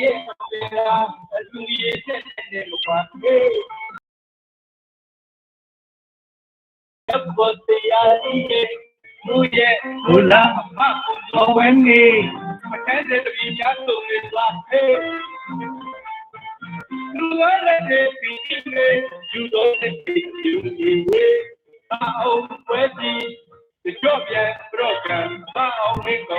ရဲ့ပြေလာလူရဲ့တဲ့တဲ့လို့ပါဟေးရပ်ပေါ်တရားကြီးလူရဲ့လူလာမကိုဝင်းနေမတဲ့တဲ့ပြည်များဆုံးနေသွားဟေးလူရတဲ့ပြည်ကြီးယူတော့တဲ့ပြည်ကြီးအောင်ဝဲကြီး The job yet broken, but only go.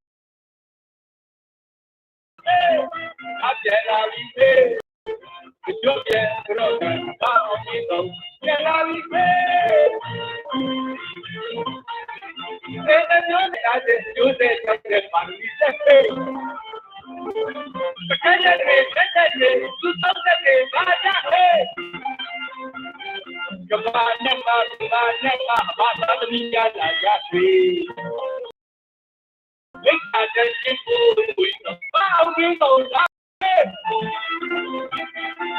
Thank you. the people. ông đi rồi ra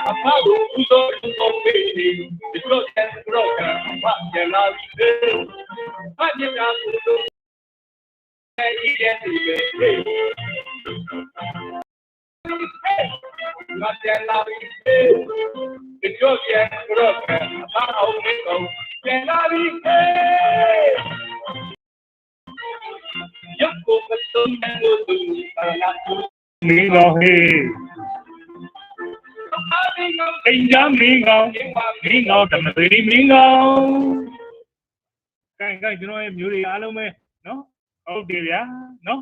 Apagó un dolor competido, desbloquea su roca, vaya la vida, vaya la vida, y ya vive. Vaya la vida, desbloquea su roca, vaya la vida. Yo como son de los para la မင်းကောင်းဟေးအိမ်သားမင်းကောင်းမင်းကောင်းဓမ္မသေးမင်းကောင်းကိုင်ကိုင်ကျွန်တော်ရဲ့မျိုးတွေအားလုံးပဲနော်ဟုတ်တယ်ဗျာနော်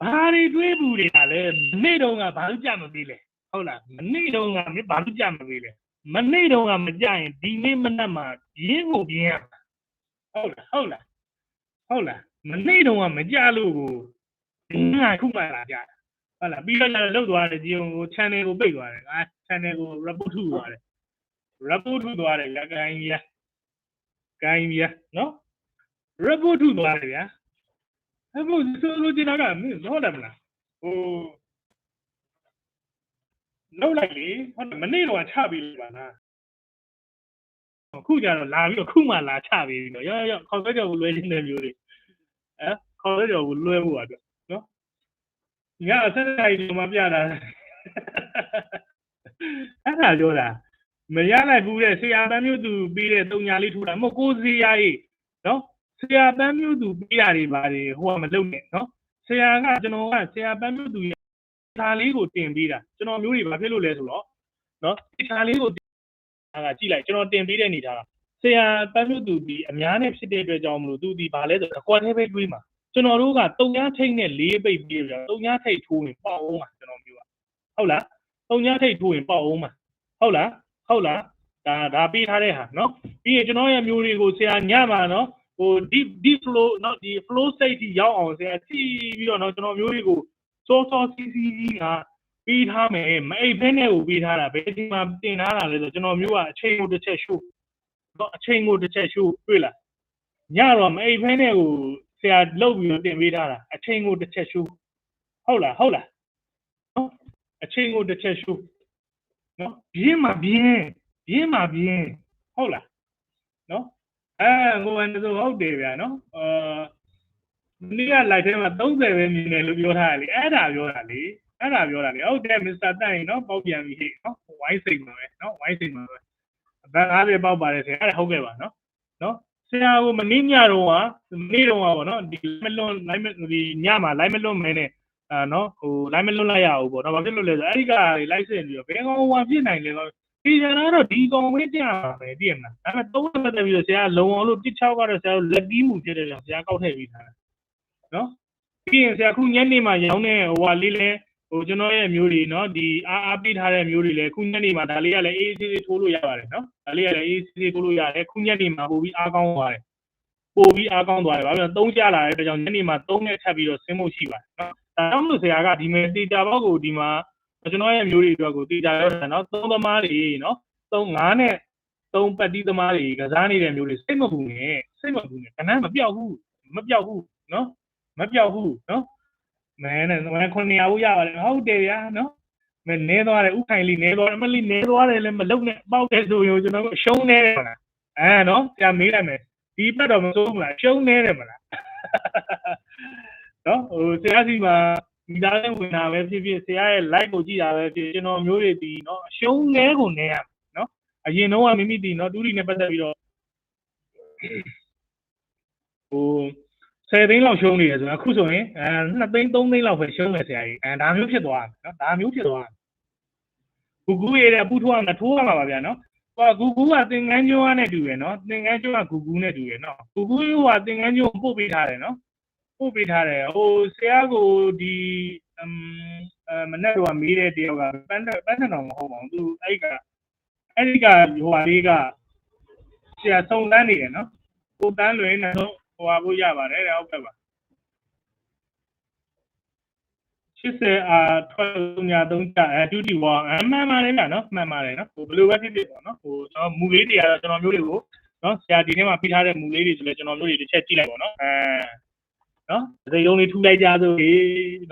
ဘာတွေတွေးဘူးတွေကလဲမနေ့တုန်းကဘာလို့ကြမပြီးလဲဟုတ်လားမနေ့တုန်းကမင်းဘာလို့ကြမပြီးလဲမနေ့တုန်းကမကြရင်ဒီနေ့မနက်မှာရင်းကိုပြင်းရမှာဟုတ်လားဟုတ်လားဟုတ်လားမနေ့တုန်းကမကြလို့ကိုဒီငါခုမှလာကြတာ ဟုတ်လားပြီးတော့လည်းလုတ်သွားတယ်ဒီဟို channel ကိုပိတ်သွားတယ်ငါ channel ကို report ထုတ်သွားတယ် report ထုတ်သွားတယ်ဗျာကိုင်းကြီးကိုင်းကြီးနော် report ထုတ်သွားတယ်ဗျာအဲ့ဘုဆိုလိုချင်တာကမင်းဟုတ်တယ်မလားဟိုလောက်လိုက်လေဟုတ်တယ်မနေ့တော့ချပြီးလို့ပါလားအခုကျတော့လာပြီးတော့ခုမှလာချပြီးပြီနော်ရောရောခေါ်ကြကြော်ကိုလွဲနေတဲ့မျိုးတွေအဲခေါ်ကြကြော်ကိုလွဲဖို့ပါအတွက် နော်ညဆက်တိုက်ဒီမှာပြတာအဲ့ဒါပြောတာမရလိုက်ဘူးတဲ့ဆရာပန်းမျိုးသူပြီးတဲ့တုံညာလေးထိုးတာမဟုတ်ကိုယ်စီယာကြီးနော်ဆရာပန်းမျိုးသူပြီးတာတွေပါတယ်ဟိုကမလုပ်နဲ့နော်ဆရာကကျွန်တော်ကဆရာပန်းမျိုးသူရဲ့ဒါလေးကိုတင်ပြီးတာကျွန်တော်မျိုးတွေဘာဖြစ်လို့လဲဆိုတော့နော်ဒီဒါလေးကိုတင်တာကကြည့်လိုက်ကျွန်တော်တင်ပြီးတဲ့အနေထားကဆရာပန်းမျိုးသူပြီးအများနဲ့ဖြစ်တဲ့အတွက်ကြောင့်မလို့သူဒီဘာလဲဆိုတော့အကွက်သေးပဲတွေးမှာ ကျွန်တော်တို့ကတုံညာထိတ်နဲ့လေးပိတ်ပြီးပြတုံညာထိတ်ထိုးရင်ပေါက်အောင်ပါကျွန်တော်မျိုးကဟုတ်လားတုံညာထိတ်ထိုးရင်ပေါက်အောင်ပါဟုတ်လားဟုတ်လားဒါဒါပြီးထားတဲ့ဟာเนาะပြီးရင်ကျွန်တော်ရဲ့မျိုးတွေကိုဆရာညမှာเนาะဟို deep deep flow เนาะဒီ flow state ထိရောက်အောင်ဆရာကြည့်ပြီးတော့เนาะကျွန်တော်မျိုးတွေကိုစောစောစီးစီးကြီးကပြီးထားမယ်မအိပ်ဖဲနဲ့ကိုပြီးထားတာဘယ်ဒီမှာတင်ထားတာလဲဆိုကျွန်တော်မျိုးကအချိန်ကိုတစ်ချက်ရှို့เนาะအချိန်ကိုတစ်ချက်ရှို့တွေ့လားညတော့မအိပ်ဖဲနဲ့ကို ဆရာလုတ်ပြီးတော့တင်ပေးထားတာအချိန်ကိုတစ်ချက်ရှုဟုတ်လားဟုတ်လားနော်အချိန်ကိုတစ်ချက်ရှုနော်ပြင်းမှာပြင်းပြင်းမှာပြင်းဟုတ်လားနော်အဲငိုဝင်ဆိုဟုတ်တယ်ဗျာနော်အာနေ့က live ထဲမှာ30ပဲမြင်တယ်လို့ပြောထားတယ်လေအဲ့ဒါပြောတာလေအဲ့ဒါပြောတာလေဟုတ်တယ်မစ္စတာတန့်နော်ပေါက်ပြန်ပြီဟဲ့နော်ဝိုင်းစိတ်မှာပဲနော်ဝိုင်းစိတ်မှာပဲဘန်အားပြပေါက်ပါတယ်ဆရာအဲ့ဒါဟုတ်ကဲ့ပါနော်နော် ဆရာကမနေ့ညတော့ကမနေ့တော့ကပေါ့နော်ဒီမလွန်လိုက်မဒီညမှာလိုက်မလွန်မဲနဲ့အာနော်ဟို line မလွတ်လိုက်ရဘူးပေါ့နော်ဘာဖြစ်လို့လဲဆိုတော့အဲ့ဒီက license ပြီးတော့ဘယ်ကောင်ဟိုဖြစ်နိုင်လဲတော့ဒီကျန်တော့ဒီကောင်ဝင်းကြမှာပဲသိရမလားဒါပေမဲ့သုံးရက်ပတ်သက်ပြီးတော့ဆရာလုံအောင်လို့တစ်ချောက်ကတော့ဆရာလက်တီးမှုဖြစ်တဲ့ကြောင့်ဆရာကောက်ထည့်ပြီးထားတယ်နော်ပြီးရင်ဆရာခုညနေမှာရောင်းတဲ့ဟိုဟာလေးလဲ ဟိုကျွန်တော်ရဲ့မျိုးတွေနော်ဒီအားအားပေးထားတဲ့မျိုးတွေလဲခုညနေမှာဒါလေးကလည်းအေးအေးဆေးဆေးထိုးလို့ရပါတယ်နော်ဒါလေးကလည်းအေးအေးဆေးဆေးထိုးလို့ရတယ်ခုညနေမှာပို့ပြီးအားကောင်းသွားတယ်ပို့ပြီးအားကောင်းသွားတယ်ဘာဖြစ်လို့သုံးကြလာတဲ့အတွက်ကြောင့်ညနေမှာသုံးနဲ့ထပ်ပြီးတော့ဆင်းဖို့ရှိပါတယ်နော်ဒါကြောင့်မလို့ဆရာကဒီမဲ့တေတာဘောက်ကိုဒီမှာကျွန်တော်ရဲ့မျိုးတွေအတွက်ကိုတေတာရောက်တယ်နော်သုံးသမားတွေနော်သုံးငါးနဲ့သုံးပတ်တီးသမားတွေကစားနေတဲ့မျိုးတွေစိတ်မပူနဲ့စိတ်မပူနဲ့ခဏမပြောက်ဘူးမပြောက်ဘူးနော်မပြောက်ဘူးနော် မဲနဲ့မဲ900ဘူးရပါတယ်ဟုတ်တယ်ဗျာနော်မဲနေသွားတယ်ဥခိုင်လေးနေသွားတယ်မလေးနေသွားတယ်လည်းမလုံနဲ့ပေါက်တယ်ဆိုရင်ကျွန်တော်ရှုံးနေတယ်မလားအဲနော်ဆရာမေးလိုက်မယ်ဒီဘက်တော့မစိုးဘူးလားရှုံးနေတယ်မလားနော်ဟိုဆရာစီမှာဒီသားလေးဝင်တာပဲဖြစ်ဖြစ်ဆရာရဲ့ live ကိုကြည့်တာပဲဖြစ်ကျွန်တော်မျိုးတွေဒီနော်ရှုံးနေကိုနေရနော်အရင်တော့ကမိမိဒီနော်တူရီနဲ့ပတ်သက်ပြီးတော့ဟို 10သိန်းလောက်ရှုံးနေတယ်ဆိုတော့အခုဆိုရင်အဲ2သိန်း3သိန်းလောက်ပဲရှုံးမယ်ဆရာကြီးအဲဒါမျိုးဖြစ်သွားတယ်နော်ဒါမျိုးဖြစ်သွားတယ်ဂူဂူရဲ့အပူထိုးအောင်ထိုးရမှာပါဗျာနော်ဟိုဂူဂူကသင်္ကန်းကျွန်းနဲ့တူရယ်နော်သင်္ကန်းကျွန်းကဂူဂူနဲ့တူရယ်နော်ဂူဂူကသင်္ကန်းကျွန်းပို့ပေးထားတယ်နော်ပို့ပေးထားတယ်ဟိုဆရာကိုဒီအမ်အဲမနေ့ကမေးတဲ့တယောက်ကပန်းပန်းတော်မဟုတ်ပါဘူးသူအဲ့ကအဲ့ဒီကဟိုဟာလေးကဆရာစုံတန်းနေတယ်နော်ကိုတန်းလွင်နေတော့ ဟိုဟာဖို့ရပါတယ်တဲ့ဟုတ်ကဲ့ပါ80အာထွက်ညာ3ကြအဲတူတီဝါအမှန်ပါတယ်ဗျာနော်မှန်ပါတယ်နော်ဟိုဘယ်လိုပဲဖြစ်ဖြစ်ပေါ့နော်ဟိုကျွန်တော်မူလေးတွေကတော့ကျွန်တော်မျိုးတွေကိုနော်ဆရာဒီထဲမှာပြထားတဲ့မူလေးတွေဆိုလဲကျွန်တော်မျိုးတွေတစ်ချက်ကြည့်လိုက်ပေါ့နော်အဲနော်ဒီရုံလေးထူလိုက်ကြဆိုဟေး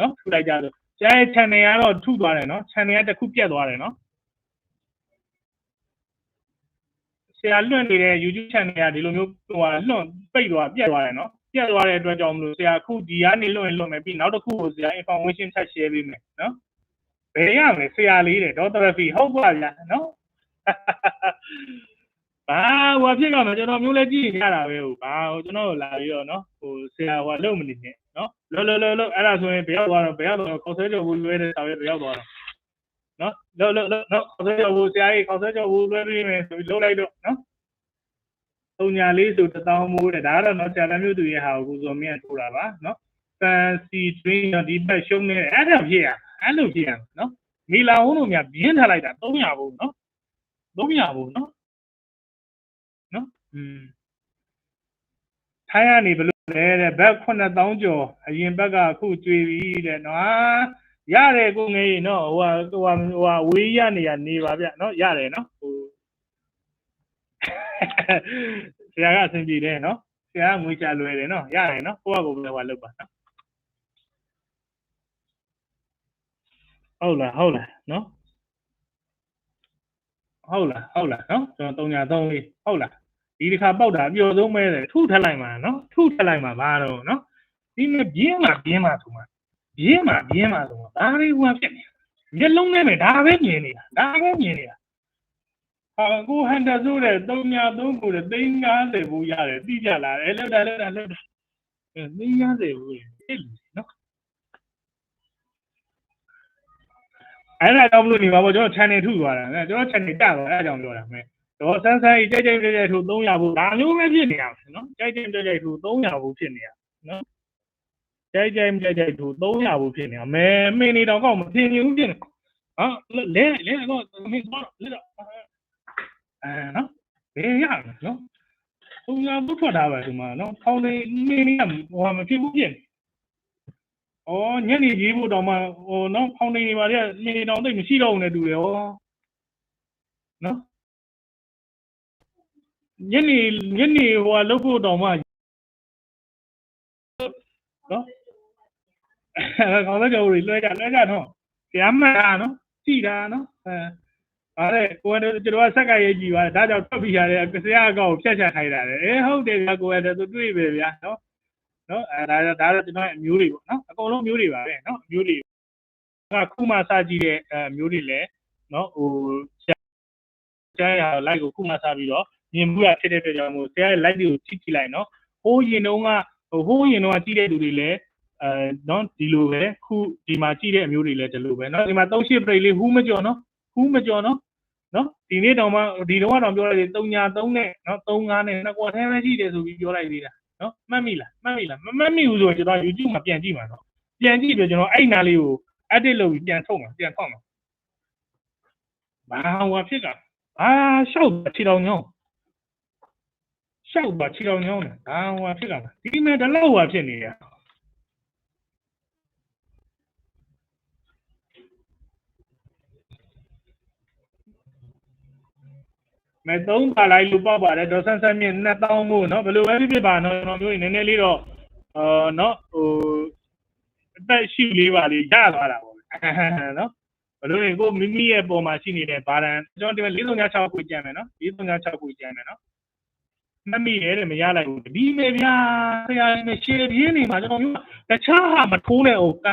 နော်ထူလိုက်ကြဆိုဆရာရဲ့ channel ကတော့ထူသွားတယ်နော် channel ကတစ်ခုပြတ်သွားတယ်နော် ဆရာလွှင့်နေတဲ့ YouTube channel ကဒီလိုမျိုးဟိုဟာလွှင့်ပိတ်သွားပြတ်သွားတယ်နော်ပြတ်သွားတဲ့အတွက်ကြောင့်မလို့ဆရာအခုဒီကနေလွှင့်ရင်လွှင့်မယ်ပြီးနောက်တစ်ခုကိုဆရာ information ထပ် share ပေးမယ်နော်ဘယ်ရမလဲဆရာလေးတဲ့ photography ဟုတ်ပါဗျာနော်ဘာဟိုဖြစ်ကမှကျွန်တော်မျိုးလဲကြည့်နေရတာပဲဟိုဘာဟိုကျွန်တော်လာပြီးတော့နော်ဟိုဆရာဟိုလုံမနေနဲ့နော်လောလောလောလောအဲ့ဒါဆိုရင်ဘယ်ရောက်သွားတော့ဘယ်ရောက်တော့ခေါ်ဆွဲကြော်ဘူးလွဲတဲ့ဆောက်ရဘယ်ရောက်သွားတော့ နော်လောလောလောနော်ခေါ်ဆွဲကြော်ဘူးဆရာကြီးခေါ်ဆွဲကြော်ဘူးလွဲပြီးမယ်ဆိုပြီးလုံးလိုက်တော့နော်တုံညာလေးဆိုတသောင်းမိုးတဲ့ဒါကတော့နော်ဆရာလည်းမျိုးသူရဲ့ဟာကိုကိုစောမင်းထိုးတာပါနော် fancy dream ဒီဘက်ရှုံးနေအဲ့ဒါဖြစ်ရအဲ့လိုဖြစ်ရနော်မီလာဝုန်းတို့များပြင်းထားလိုက်တာ300ဘူးနော်300ဘူးနော်နော်อืมထိုင်းကနေဘယ်လိုလဲတဲ့ဘက်9000ကျော်အရင်ဘက်ကအခုကျွေပြီတဲ့နော် ရတယ်ကိုငယ်ကြီးနော်ဟိုဟာဟိုဟာဟိုဟာဝေးရနေရနေပါဗျနော်ရတယ်နော်ဟိုဆရာကအဆင်ပြေတယ်နော်ဆရာကငွေချလွယ်တယ်နော်ရတယ်နော်ကိုယ့်ဟာကိုယ်ပဲဟိုလုပ်ပါနော်ဟုတ်လားဟုတ်လားနော်ဟုတ်လားဟုတ်လားနော်ကျွန်တော်303လေးဟုတ်လားဒီတစ်ခါပေါက်တာအပျော်ဆုံးပဲတယ်ထုထက်လိုက်မှာနော်ထုထက်လိုက်မှာဘာတော့နော်ဒီနေ့ပြင်းမှာပြင်းမှာဆိုမှာပြင်းမှာပြင်းမှာဆို မှာဘာတွေဟိုဖြစ်နေမျက်လုံးနဲ့ပဲဒါပဲမြင်နေတာဒါပဲမြင်နေတာဟာကိုဟန်တာဆိုတဲ့303ကိုတဲ့350ဘူးရတယ်သိကြလားအဲလောက်တာလောက်တာလောက်တာ350ဘူးလေနော်အဲ့ဒါတော့မလို့နေပါဘောကျွန်တော် channel ထုသွားတာနော်ကျွန်တော် channel တက်သွားအဲ့အကြောင်းပြောတာမယ်တော့ဆန်းဆန်းကြီးကြိုက်ကြိုက်ကြိုက်ကြိုက်ထိုး300ဘူးဒါမျိုးပဲဖြစ်နေရမယ်နော်ကြိုက်ကြိုက်ကြိုက်ကြိုက်ထိုး300ဘူးဖြစ်နေရနော် ကြိုက်ကြိုက်ကြိုက်ကြိုက်ထိုး300ဘူးဖြစ်နေရမဲမင်းနေတော့ကောက်မဖြစ်ဘူးဖြစ်နေဟာလဲလဲတော့မင်းတော့လဲတော့အဲနော်ဘယ်ရမလဲနော်300ဘူးထွက်တာပဲဒီမှာနော်ဖောင်းနေမင်းနေဟိုမဖြစ်ဘူးဖြစ်နေဩညနေကြီးဖို့တော့မှဟိုနော်ဖောင်းနေနေပါလေနေတော့သိမရှိတော့ဘူးနဲ့တူတယ်ဩနော်ညနေညနေဟိုလှုပ်ဖို့တောင်မှနော် ခေါင်းကြော်တွေလွှဲကြလွှဲကြနော်ကြားမှန်တာနော်ကြည်တာနော်အဲအဲ့ဒါကိုယ်ကကျွန်တော်ကဆက်ကရေးကြည့်ပါဒါကြောင့်ထွက်ပြီးရတယ်ဆရာအကောက်ကိုဖြတ်ချခိုင်းတာလေအေးဟုတ်တယ်ဗျာကိုယ်ကသူတွေ့ပဲဗျာနော်နော်အဲဒါဒါတော့ကျွန်တော်အမျိုးတွေပေါ့နော်အကုန်လုံးမျိုးတွေပါပဲနော်အမျိုးတွေကခုမှစကြည့်တဲ့အမျိုးတွေလည်းနော်ဟိုဆရာရလိုက်ကိုခုမှစပြီးတော့မြင်မှုရဖြစ်တဲ့အတွက်ကြောင့်မို့ဆရာရဲ့ live တွေကိုကြည့်ကြည့်လိုက်နော်ဟိုးရင်တုန်းကဟိုဟိုးရင်တုန်းကကြည့်တဲ့လူတွေလည်း အဲနော်ဒီလိုပဲခုဒီမှာကြည့်တဲ့အမျိုးတွေလည်းဒီလိုပဲနော်ဒီမှာ3ရှစ်ပြိတ်လေးဟူးမကြော်နော်ဟူးမကြော်နော်နော်ဒီနေ့တောင်မှဒီတော့ကတော့ပြောလိုက်တယ်3ညာ3နဲ့နော်3 5နဲ့နှစ်ကွာထဲပဲရှိတယ်ဆိုပြီးပြောလိုက်သေးတာနော်မှတ်မိလားမှတ်မိလားမမှတ်မိဘူးဆိုရင်ကျွန်တော် YouTube မှာပြန်ကြည့်မှာနော်ပြန်ကြည့်ပြီးကျွန်တော်အဲ့နာလေးကို edit လုပ်ပြီးပြန်ထုတ်မှာပြန်ဖောက်မှာဘာဟိုဖြစ်ကအာရှောက်ခြေတော်ညောင်းရှောက်ပါခြေတော်ညောင်းတယ်ဘာဟိုဖြစ်ကဒီမဲ့တလောက်ဟိုဖြစ်နေရ မဲသုံးပါလိုက်လို့ပေါက်ပါတယ်ဒေါ်ဆန်းဆန်းမြင့်2000မို့နော်ဘယ်လိုပဲဖြစ်ဖြစ်ပါနော်ကျွန်တော်မျိုးနည်းနည်းလေးတော့အော်နော်ဟိုအသက်ရှူလေးပါလေးရသွားတာပေါ့နော်ဘလို့ရင်ကိုမိမိရဲ့ပုံမှာရှိနေတဲ့ဘာရန်ကျွန်တော်ဒီမှာ436ကိုကြံမယ်နော်436ကိုကြံမယ်နော်မမိရဲတဲ့မရလိုက်ဘူးဒီမေဗျာဆရာကြီးနဲ့ရှေ့ပြင်းနေမှာကျွန်တော်မျိုးတခြားဟာမထိုးနဲ့ဟိုက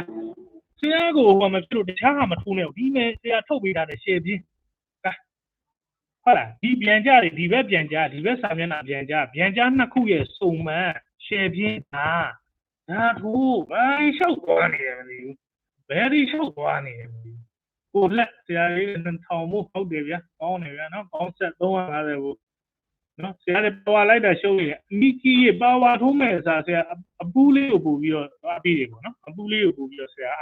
ဆရာကိုဟိုမပြုတ်တခြားဟာမထိုးနဲ့ဒီမေဆရာထုတ်ပေးတာနဲ့ရှေ့ပြင်း ဟုတ်လားဒီပြန်ကြတယ်ဒီဘက်ပြန်ကြဒီဘက်စာမျက်နှာပြန်ကြပြန်ကြနှစ်ခုရဲ့စုံမှန်ရှယ်ပြင်းတာဒါထိုးဘာလျှောက်သွားနေတယ်မသိဘူးဘယ်ဒီလျှောက်သွားနေတယ်မသိဘူးကိုလက်ဆရာလေးနဲ့ထောင်မှုဟုတ်တယ်ဗျာကောင်းတယ်ဗျာနော်ကောင်းဆက်350ဘူးနော်ဆရာလေးပါဝါလိုက်တာရှုံးရင်မိကြီးရဲ့ပါဝါထိုးမဲ့စာဆရာအပူးလေးကိုပို့ပြီးတော့အပြီးတယ်ပေါ့နော်အပူးလေးကိုပို့ပြီးတော့ဆရာ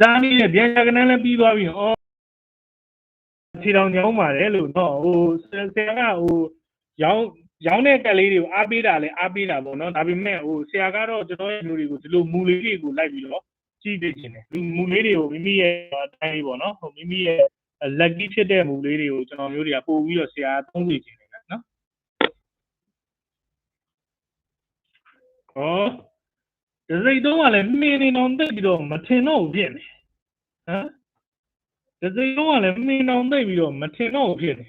ဇာမီနဲ့ပြန်ကြကနန်းလည်းပြီးသွားပြီဩ ခြေတော်ညောင်းပါတယ်လို့တော့ဟိုဆရာကဟိုရောင်းရောင်းတဲ့ကလေးတွေကိုအားပေးတာလဲအားပေးတာပေါ့နော်ဒါပေမဲ့ဟိုဆရာကတော့ကျွန်တော်ရဲ့မျိုးတွေကိုဒီလိုမူလေးတွေကိုလိုက်ပြီးတော့ကြည့်သိခြင်းတယ်ဒီမူလေးတွေကိုမိမိရဲ့အတိုင်းလေးပေါ့နော်ဟိုမိမိရဲ့လက်ကြီးဖြစ်တဲ့မူလေးတွေကိုကျွန်တော်မျိုးတွေကပို့ပြီးတော့ဆရာသုံးသိခြင်းတယ်နော်ဟောဒီစိတ်တော့ကလည်းမင်းနေတော့တက်ပြီးတော့မထင်တော့ဘူးဖြစ်နေဟမ် ဒီစိတ်လုံးကလည်းမင်းအောင်သိပ်ပြီးတော့မထင်တော့ဘူးဖြစ်နေ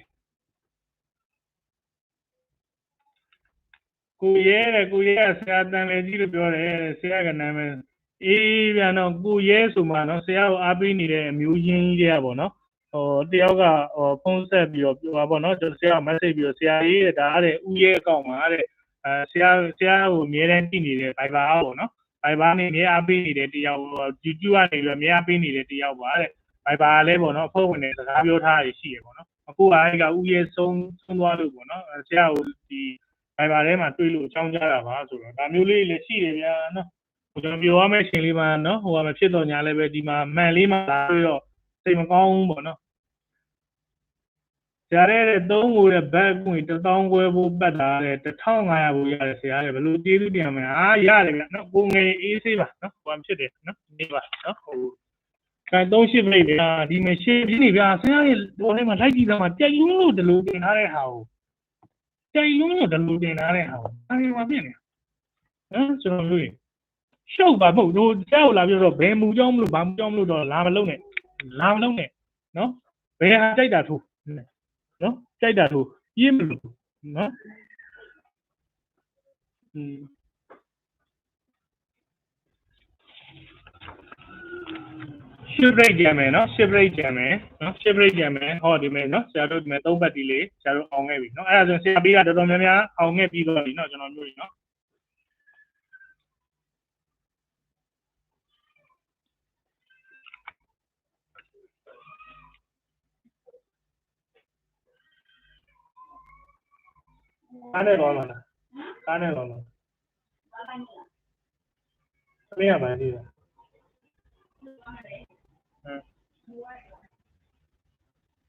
ကိုရဲတဲ့ကိုရဲကဆရာတန်လေကြီးလို့ပြောတယ်တဲ့ဆရာကနာမည်အေးပြန်တော့ကိုရဲဆိုမှနော်ဆရာကိုအားပေးနေတဲ့အမျိုးရင်းကြီးတွေကပေါ့နော်ဟိုတယောက်ကဟိုဖုန်းဆက်ပြီးတော့ပြောပါပေါ့နော်ကျွန်တော်ဆရာက message ပြီးတော့ဆရာရေးတဲ့ဒါတဲ့ဥရဲအကောင့်မှာတဲ့အဲဆရာဆရာကိုအမြဲတမ်းကြည့်နေတဲ့ Viber ပေါ့နော် Viber နဲ့အမြဲအားပေးနေတဲ့တယောက် YouTube ကနေပြီးတော့အမြဲအားပေးနေတဲ့တယောက်ပါတဲ့ Viber လည်းပေါ့နော်အဖွဲ့ဝင်တွေစကားပြောထားရရှိရပေါ့နော်အခုကအဲ့ကဥယေဆုံးဆုံးသွားလို့ပေါ့နော်ဆရာကိုဒီ Viber ထဲမှာတွေ့လို့အကြောင်းကြားတာပါဆိုတော့ဒါမျိုးလေးလည်းရှိတယ်ဗျာနော်ဟိုကျွန်တော်ပြောရမယ့်အချိန်လေးမှာနော်ဟိုကမဖြစ်တော့ညာလည်းပဲဒီမှာမှန်လေးမှာလာပြီးတော့စိတ်မကောင်းဘူးပေါ့နော်ဆရာရဲ့သုံးကိုတဲ့ဘက်ကွင်1000ခွဲဖို့ပတ်တာတဲ့1500ဘူးရတယ်ဆရာရဲ့ဘယ်လိုကျေးဇူးတင်ရမလဲအာရတယ်ဗျနော်ကိုငယ်အေးဆေးပါနော်ဟိုဖြစ်တယ်နော်နေပါနော်ဟို အဲ3ရှစ်ပြိတ်ဗျာဒီမှာရှင်းပြနေဗျာဆရာရဲ့ဘောထဲမှာလိုက်ကြည့်တော့မှကြိုက်လုံးလို့ဒီလိုတင်ထားတဲ့ဟာကိုကြိုက်လုံးလို့ဒီလိုတင်ထားတဲ့ဟာကိုအဲဒီမှာပြနေဟမ်ကျွန်တော်တို့ရှုပ်ပါမဟုတ်တို့ကြောက်လာပြီးတော့ဘယ်မူကြောင်းမလို့ဘာမူကြောင်းမလို့တော့လာမလုံးနဲ့လာမလုံးနဲ့နော်ဘယ်ဟာကြိုက်တာထိုးနော်ကြိုက်တာထိုးပြင်းမလို့နော်อืม shift rate ကြံမယ်နော် shift rate ကြံမယ်နော် shift rate ကြံမယ်ဟောဒီမဲ့နော်ဆရာတို့ဒီမဲ့၃ဘတ်တီလေးဆရာတို့အောင်ခဲ့ပြီနော်အဲ့ဒါဆိုဆရာပေးတာတော်တော်များများအောင်ခဲ့ပြီးတော့ပြီနော်ကျွန်တော်မျိုးကြီးနော်ကားနဲ့တော့လားကားနဲ့တော့လားမင်းကဘာလေးလဲ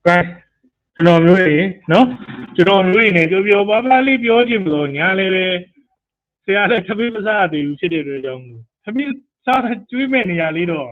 ကဲကျွန်တော်မျိုးတွေနော်ကျွန်တော်မျိုးတွေနဲ့ပြောပြောပါပါလေးပြောချင်မလို့ညာလည်းပဲဆရာလည်းသမီးမစားသေးဘူးဖြစ်တဲ့အတွက်ကြောင့်သမီးစားတဲ့ကျွေးမဲ့နေရာလေးတော့